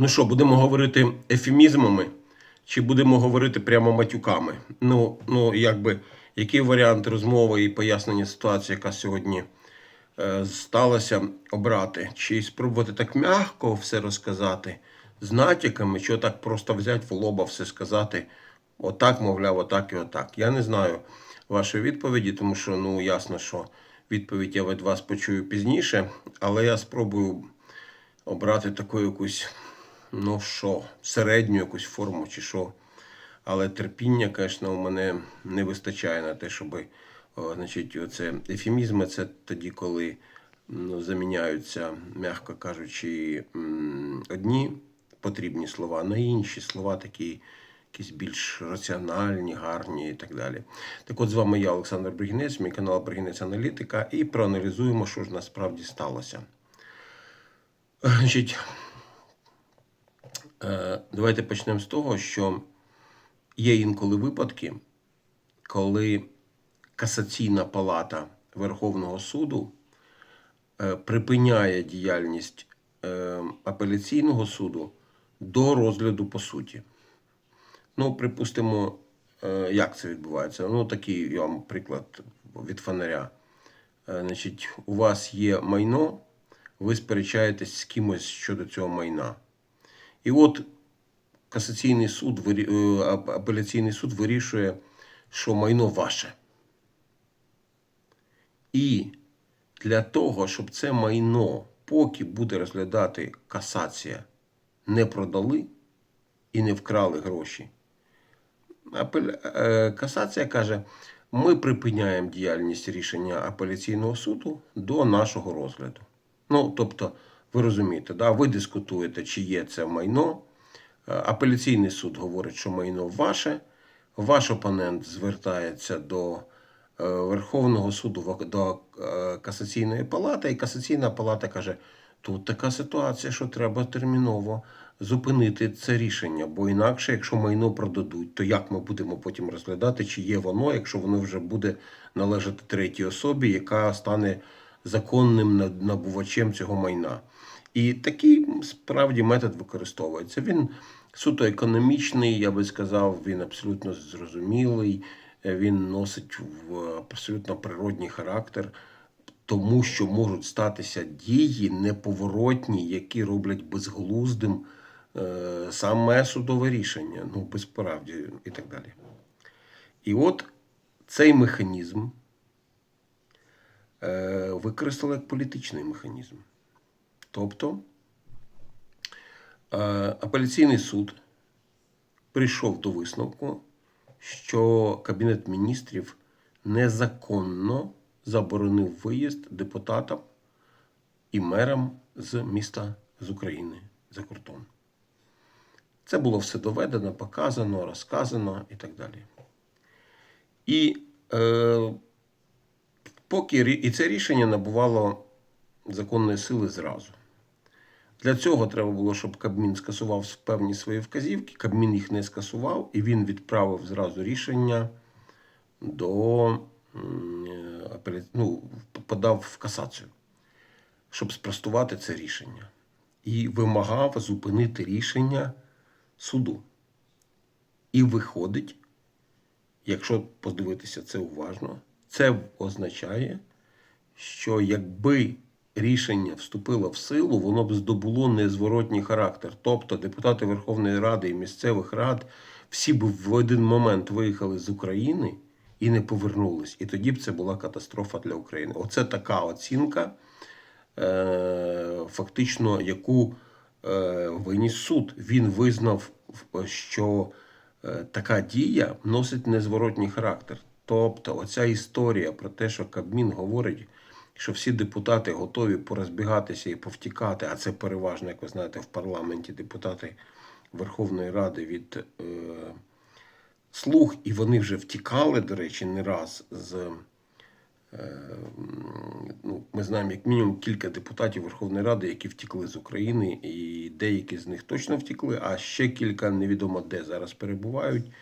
Ну що, будемо говорити ефемізмами, чи будемо говорити прямо матюками? Ну, ну якби, який варіант розмови і пояснення ситуації, яка сьогодні е, сталася, обрати? Чи спробувати так м'яко все розказати, з натяками, чи отак просто взяти в лоба все сказати, отак, мовляв, отак і отак. Я не знаю вашої відповіді, тому що ну ясно, що відповідь я від вас почую пізніше, але я спробую обрати таку якусь, ну що, середню якусь форму чи що. Але терпіння, звісно, у мене не вистачає на те, щоб о, значить, оце ефемізми це тоді, коли ну, заміняються, м'яко кажучи, одні потрібні слова на інші слова такі. Якісь більш раціональні, гарні і так далі. Так от з вами я, Олександр Бригінець, мій канал Бригінець Аналітика, і проаналізуємо, що ж насправді сталося. Значить, е, давайте почнемо з того, що є інколи випадки, коли касаційна палата Верховного суду е, припиняє діяльність е, апеляційного суду до розгляду по суті. Ну, припустимо, е, як це відбувається. Ну, такий я вам приклад від фонаря. Е, Значить, у вас є майно, ви сперечаєтесь з кимось щодо цього майна. І от касаційний суд, е, ап- апеляційний суд вирішує, що майно ваше. І для того, щоб це майно, поки буде розглядати касація, не продали і не вкрали гроші. Е, Касація каже: ми припиняємо діяльність рішення апеляційного суду до нашого розгляду. Ну, тобто, ви розумієте, да? ви дискутуєте, чи є це майно. Е, Апеляційний суд говорить, що майно ваше. Ваш опонент звертається до е, Верховного суду до е, касаційної палати, і касаційна палата каже: тут така ситуація, що треба терміново зупинити це рішення, бо інакше, якщо майно продадуть, то як ми будемо потім розглядати, чи є воно, якщо воно вже буде належати третій особі, яка стане законним набувачем цього майна. І такий справді метод використовується. Він суто економічний, я би сказав, він абсолютно зрозумілий, е, він носить в абсолютно природній характер, тому що можуть статися дії неповоротні, які роблять безглуздим е, саме судове рішення, ну, безправді і так далі. І от цей механізм е, використали як політичний механізм. Тобто е, апеляційний суд прийшов до висновку, що Кабінет міністрів незаконно заборонив виїзд депутатам і мерам з міста з України за кордон. Це було все доведено, показано, розказано і так далі. І, е, поки, і це рішення набувало законної сили зразу. Для цього треба було, щоб Кабмін скасував певні свої вказівки. Кабмін їх не скасував, і він відправив зразу рішення до е, ну, подав в касацію, щоб спростувати це рішення. І вимагав зупинити рішення суду. І виходить, якщо подивитися це уважно, це означає, що якби рішення вступило в силу, воно б здобуло незворотній характер. Тобто депутати Верховної Ради і місцевих рад всі б в один момент виїхали з України і не повернулись. І тоді б це була катастрофа для України. Оце така оцінка, е, фактично, яку е, виніс суд. Він визнав, що е, така дія носить незворотній характер. Тобто, оця історія про те, що Кабмін говорить, що всі депутати готові порозбігатися і повтікати, а це переважно, як ви знаєте, в парламенті депутати Верховної Ради від е, слуг, і вони вже втікали, до речі, не раз з. е, Ну, ми знаємо як мінімум кілька депутатів Верховної Ради, які втекли з України, і деякі з них точно втекли, а ще кілька невідомо де зараз перебувають.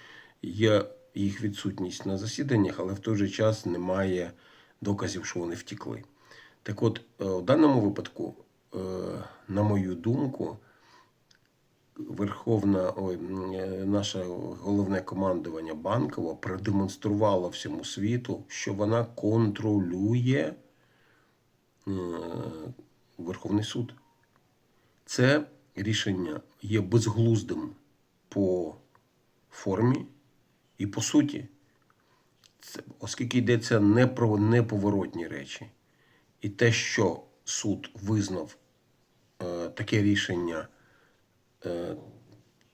Є їх відсутність на засіданнях, але в той же час немає доказів, що вони втекли. Так от, е, в даному випадку, е, на мою думку, Верховна, ой, е, наше головне командування Банково продемонструвало всьому світу, що вона контролює Верховний суд. Це рішення є безглуздим по формі і по суті. Оскільки йдеться не про неповоротні речі, і те, що суд визнав е, таке рішення, е,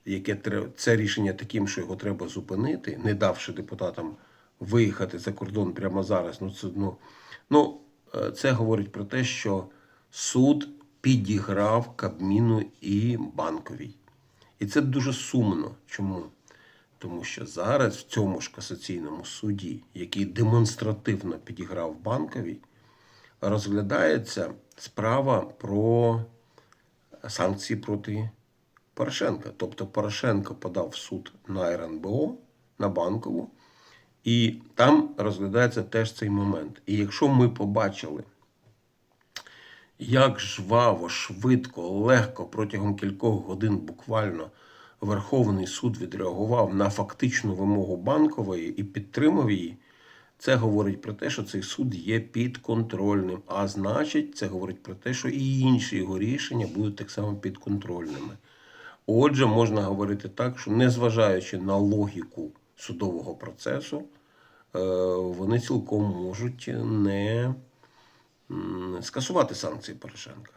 яке треба, це рішення таким, що його треба зупинити, не давши депутатам виїхати за кордон прямо зараз. Ну, це, ну, ну, е, це говорить про те, що суд підіграв Кабміну і банковій. І це дуже сумно. Чому? Тому що зараз в цьому ж касаційному суді, який демонстративно підіграв банковій, розглядається справа про санкції проти Порошенка. Тобто Порошенко подав в суд на РНБО, на банкову, і там розглядається теж цей момент. І якщо ми побачили, як жваво, швидко, легко протягом кількох годин буквально Верховний суд відреагував на фактичну вимогу банкової і підтримав її, це говорить про те, що цей суд є підконтрольним. А значить, це говорить про те, що і інші його рішення будуть так само підконтрольними. Отже, можна говорити так, що незважаючи на логіку судового процесу, е, вони цілком можуть не скасувати санкції Порошенка.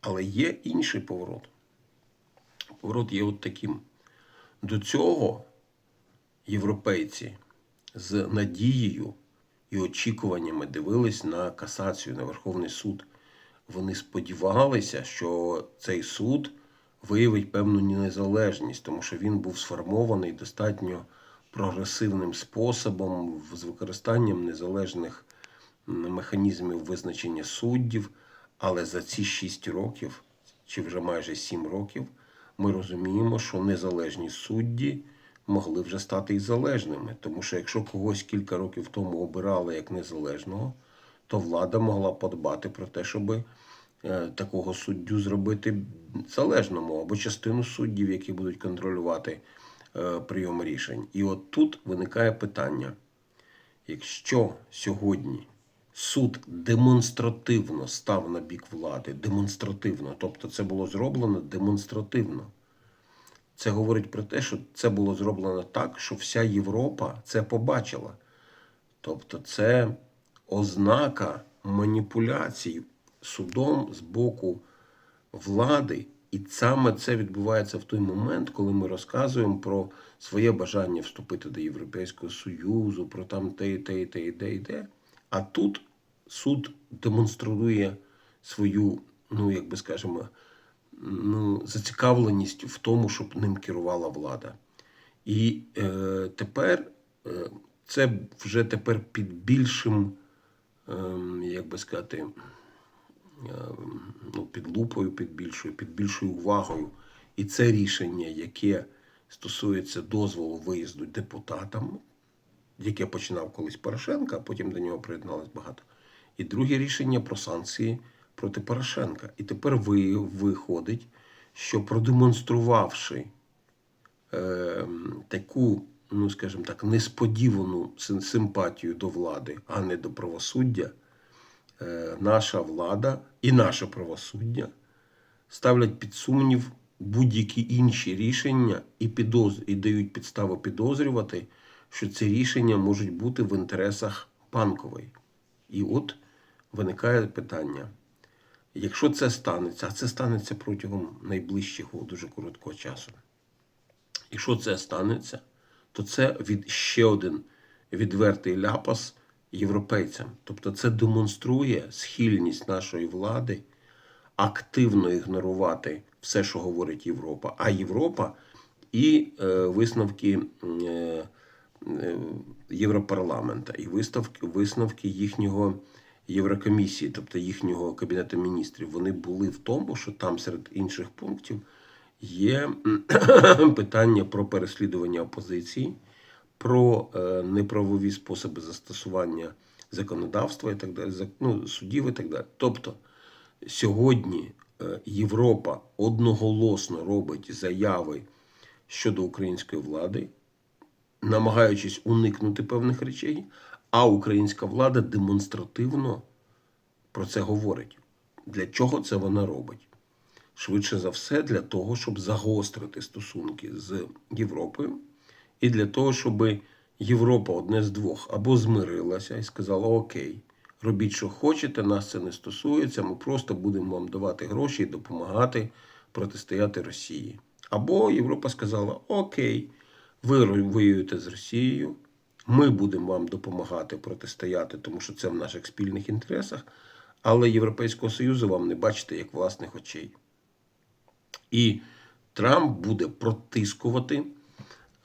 Але є інший поворот. Поворот є от таким. До цього європейці з надією і очікуваннями дивились на касацію на Верховний суд. Вони сподівалися, що цей суд виявить певну незалежність, тому що він був сформований достатньо прогресивним способом з використанням незалежних механізмів визначення суддів. Але за ці 6 років, чи вже майже 7 років, ми розуміємо, що незалежні судді могли вже стати і залежними. Тому що якщо когось кілька років тому обирали як незалежного, то влада могла подбати про те, щоб е, такого суддю зробити залежному або частину суддів, які будуть контролювати е, прийом рішень. І от тут виникає питання: якщо сьогодні суд демонстративно став на бік влади, демонстративно, тобто це було зроблено демонстративно. Це говорить про те, що це було зроблено так, що вся Європа це побачила. Тобто, це ознака маніпуляцій судом з боку влади. І саме це відбувається в той момент, коли ми розказуємо про своє бажання вступити до Європейського Союзу, про там те, і те, і те, і те, і те. А тут суд демонструє свою, ну як би скажемо, ну, зацікавленість в тому, щоб ним керувала влада. І е, тепер е, це вже тепер під більшим, е, як би сказати, е, ну, під лупою, під більшою, під більшою увагою. І це рішення, яке стосується дозволу виїзду депутатам, яке починав колись Порошенка, а потім до нього приєдналось багато. І друге рішення про санкції проти Порошенка. І тепер ви, виходить, що продемонструвавши е, таку, ну скажімо так, несподівану симпатію до влади, а не до правосуддя, е, наша влада і наше правосуддя ставлять під сумнів будь-які інші рішення і, підоз... і дають підставу підозрювати, що ці рішення можуть бути в інтересах банкової. І от виникає питання. Якщо це станеться, а це станеться протягом найближчого дуже короткого часу. Якщо це станеться, то це від ще один відвертий ляпас європейцям. Тобто це демонструє схильність нашої влади активно ігнорувати все, що говорить Європа. А Європа і е, висновки е, Європарламента, і виставки, висновки їхнього Єврокомісії, тобто їхнього кабінету міністрів, вони були в тому, що там серед інших пунктів є питання про переслідування опозиції, про е, неправові способи застосування законодавства і так далі, ну, судів і так далі. Тобто сьогодні е, Європа одноголосно робить заяви щодо української влади, намагаючись уникнути певних речей, а українська влада демонстративно про це говорить. Для чого це вона робить? Швидше за все, для того, щоб загострити стосунки з Європою, і для того, щоб Європа одне з двох або змирилася і сказала: Окей, робіть, що хочете, нас це не стосується, ми просто будемо вам давати гроші і допомагати протистояти Росії. Або Європа сказала: Окей, ви воюєте з Росією, ми будемо вам допомагати протистояти, тому що це в наших спільних інтересах, але Європейського Союзу вам не бачите як власних очей. І Трамп буде протискувати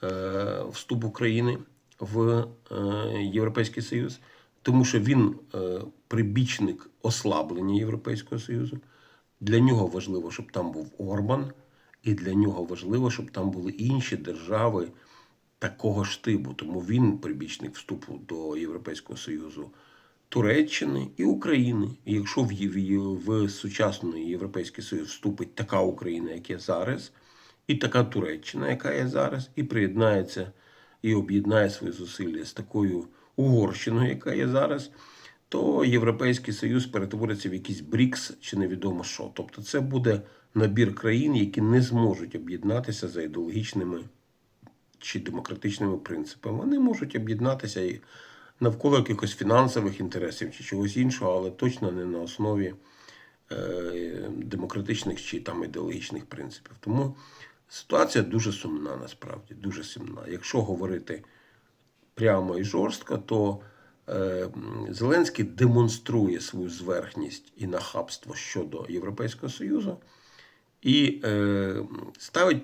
е, вступ України в е, Європейський Союз, тому що він е, прибічник ослаблення Європейського Союзу. Для нього важливо, щоб там був Орбан, і для нього важливо, щоб там були інші держави такого ж типу. Тому він прибічник вступу до Європейського Союзу Туреччини і України. І якщо в, Єв- в сучасний Європейський Союз вступить така Україна, як є зараз, і така Туреччина, яка є зараз, і приєднається і об'єднає свої зусилля з такою Угорщиною, яка є зараз, то Європейський Союз перетвориться в якийсь БРІКС чи невідомо що. Тобто це буде набір країн, які не зможуть об'єднатися за ідеологічними чи демократичними принципами. Вони можуть об'єднатися і навколо якихось фінансових інтересів чи чогось іншого, але точно не на основі е, демократичних чи там ідеологічних принципів. Тому ситуація дуже сумна насправді, дуже сумна. Якщо говорити прямо і жорстко, то е, Зеленський демонструє свою зверхність і нахабство щодо Європейського Союзу і е, ставить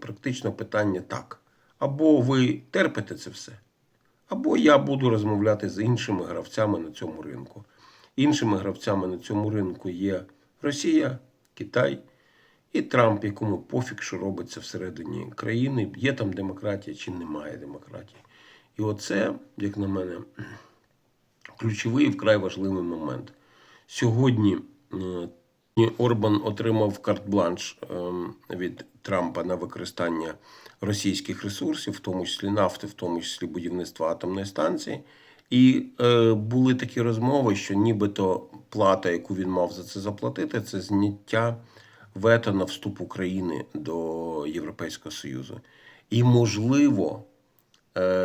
практично питання так: або ви терпите це все, або я буду розмовляти з іншими гравцями на цьому ринку. Іншими гравцями на цьому ринку є Росія, Китай і Трамп, якому пофіг, що робиться всередині країни, є там демократія чи немає демократії. І оце, як на мене, ключовий і вкрай важливий момент. Сьогодні е, Орбан отримав карт-бланш ем, від Трампа на використання російських ресурсів, в тому числі нафти, в тому числі будівництва атомної станції. І е, були такі розмови, що нібито плата, яку він мав за це заплатити, це зняття вето на вступ України до Європейського Союзу. І, можливо,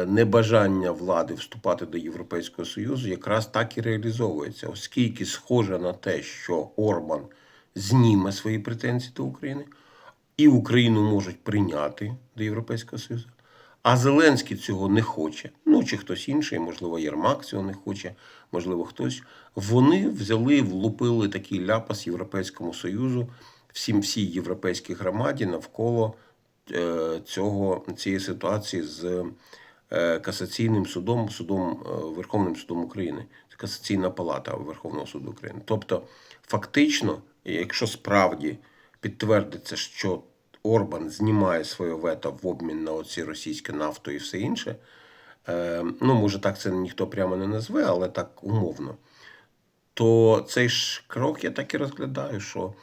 небажання влади вступати до Європейського Союзу якраз так і реалізовується, оскільки схоже на те, що Орбан зніме свої претензії до України, і Україну можуть прийняти до Європейського Союзу. А Зеленський цього не хоче. Ну чи хтось інший, можливо, Єрмак цього не хоче, можливо, хтось. Вони взяли влупили такий ляпас Європейському Союзу, всім всій європейській громаді навколо е, цього цієї ситуації з е, касаційним судом, судом е, Верховним судом України. Це касаційна палата Верховного суду України. Тобто, фактично, якщо справді підтвердиться, що Орбан знімає своє вето в обмін на оці російське нафту і все інше. Е, ну, може, так це ніхто прямо не назве, але так умовно. То цей ж крок я так і розглядаю, що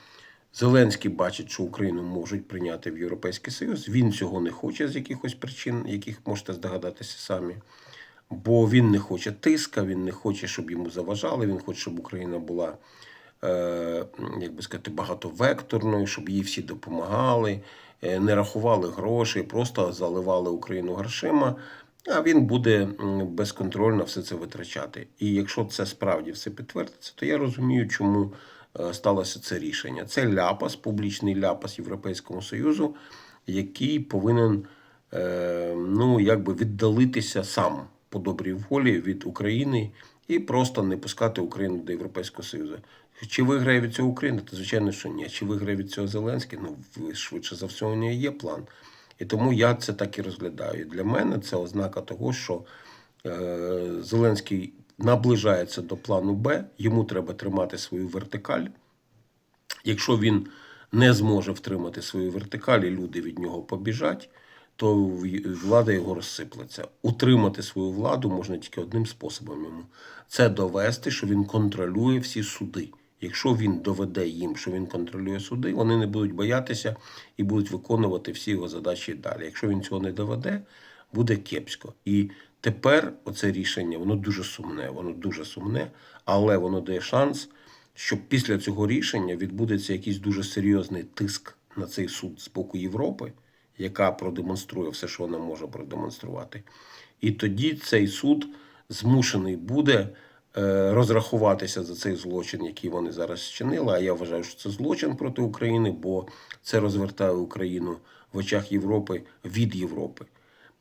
Зеленський бачить, що Україну можуть прийняти в Європейський Союз. Він цього не хоче з якихось причин, яких можете здогадатися самі. Бо він не хоче тиска, він не хоче, щоб йому заважали, він хоче, щоб Україна була е, як би сказати, багатовекторною, щоб їй всі допомагали, е, не рахували гроші, просто заливали Україну грошима, а він буде безконтрольно все це витрачати. І якщо це справді все підтвердиться, то я розумію, чому сталося це рішення. Це ляпас, публічний ляпас Європейському Союзу, який повинен е, ну, якби віддалитися сам по добрій волі від України і просто не пускати Україну до Європейського Союзу. Чи виграє від цього Україна? То звичайно, що ні. Чи виграє від цього Зеленський? Ну, швидше за все, у нього є план. І тому я це так і розглядаю. Для мене це ознака того, що е, Зеленський наближається до плану Б, йому треба тримати свою вертикаль. Якщо він не зможе втримати свою вертикаль, і люди від нього побіжать, то влада його розсиплеться. Утримати свою владу можна тільки одним способом йому: це довести, що він контролює всі суди. Якщо він доведе їм, що він контролює суди, вони не будуть боятися і будуть виконувати всі його задачі далі. Якщо він цього не доведе, буде кепсько. І тепер оце рішення, воно дуже сумне, воно дуже сумне, але воно дає шанс, що після цього рішення відбудеться якийсь дуже серйозний тиск на цей суд з боку Європи, яка продемонструє все, що вона може продемонструвати. І тоді цей суд змушений буде е, розрахуватися за цей злочин, який вони зараз вчинили. А я вважаю, що це злочин проти України, бо це розвертає Україну в очах Європи від Європи.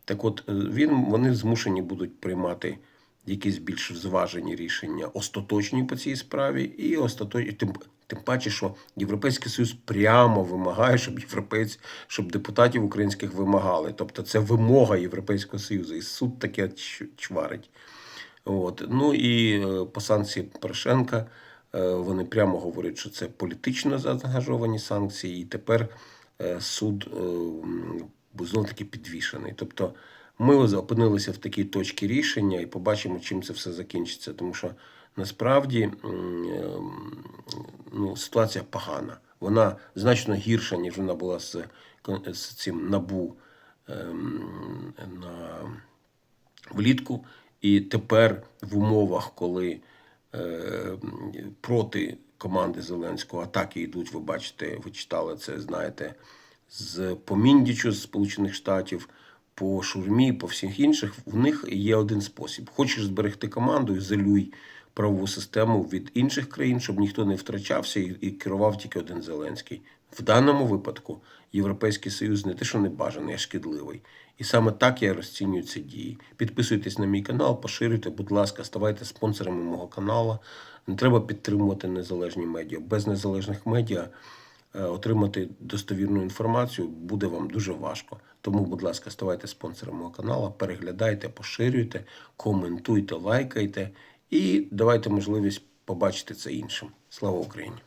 Так от е, він, вони змушені будуть приймати якісь більш зважені рішення, остаточні по цій справі, і остаточні, тим, тим паче, що Європейський Союз прямо вимагає, щоб європейці, щоб депутатів українських вимагали. Тобто це вимога Європейського Союзу, і суд таке чварить. От. Ну і е, по санкції Порошенка е, вони прямо говорять, що це політично заангажовані санкції, і тепер е, суд знов таки підвішений. Тобто ми опинилися в такій точці рішення і побачимо, чим це все закінчиться. Тому що насправді е, ну, ситуація погана. Вона значно гірша, ніж вона була з, з цим набу ем, на влітку. І тепер в умовах, коли е, проти команди Зеленського атаки йдуть, ви бачите, ви читали це, знаєте, з по Міндічу з Сполучених Штатів, по Шурмі, по всіх інших, в них є один спосіб. Хочеш зберегти команду, ізолюй правову систему від інших країн, щоб ніхто не втрачався і, керував тільки один Зеленський. В даному випадку Європейський Союз не те, що не бажаний, а шкідливий. І саме так я розцінюю ці дії. Підписуйтесь на мій канал, поширюйте, будь ласка, ставайте спонсорами мого каналу. Не треба підтримувати незалежні медіа. Без незалежних медіа отримати достовірну інформацію буде вам дуже важко. Тому, будь ласка, ставайте спонсором мого каналу, переглядайте, поширюйте, коментуйте, лайкайте і давайте можливість побачити це іншим. Слава Україні!